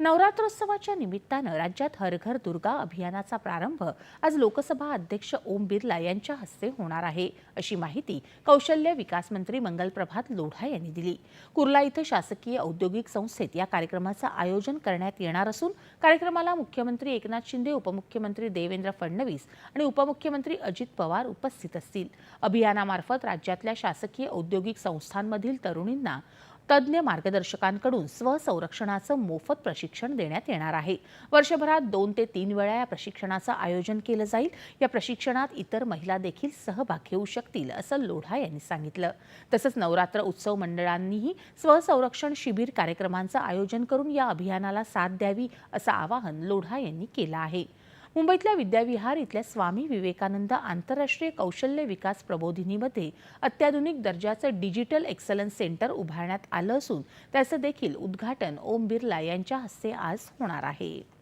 नवरात्रोत्सवाच्या निमित्तानं राज्यात हर घर दुर्गा अभियानाचा प्रारंभ आज लोकसभा अध्यक्ष ओम बिर्ला यांच्या हस्ते होणार आहे अशी माहिती कौशल्य विकास मंत्री मंगलप्रभात लोढा यांनी दिली. कुर्ला इथं शासकीय औद्योगिक संस्थेत या कार्यक्रमाचं आयोजन करण्यात येणार असून कार्यक्रमाला मुख्यमंत्री एकनाथ शिंदे उपमुख्यमंत्री देवेंद्र फडणवीस आणि उपमुख्यमंत्री अजित पवार उपस्थित असतील. अभियानामार्फत राज्यातल्या शासकीय औद्योगिक संस्थांमधील तरुणींना तज्ज्ञ मार्गदर्शकांकडून स्वसंरक्षणाचं मोफत प्रशिक्षण देण्यात येणार आहे. वर्षभरात दोन ते तीन वेळा या प्रशिक्षणाचं आयोजन केलं जाईल. या प्रशिक्षणात इतर महिला देखील सहभाग घेऊ शकतील असं लोढा यांनी सांगितलं. तसंच नवरात्र उत्सव मंडळांनीही स्वसंरक्षण शिबिर कार्यक्रमांचं आयोजन करून या अभियानाला साथ द्यावी असं आवाहन लोढा यांनी केलं आहे. मुंबईतल्या विद्याविहार इथल्या स्वामी विवेकानंद आंतरराष्ट्रीय कौशल्य विकास प्रबोधिनीमध्ये अत्याधुनिक दर्जाचं डिजिटल एक्सलन्स सेंटर उभारण्यात आलं असून त्याचं देखील उद्घाटन ओम बिर्ला यांच्या हस्ते आज होणार आहे.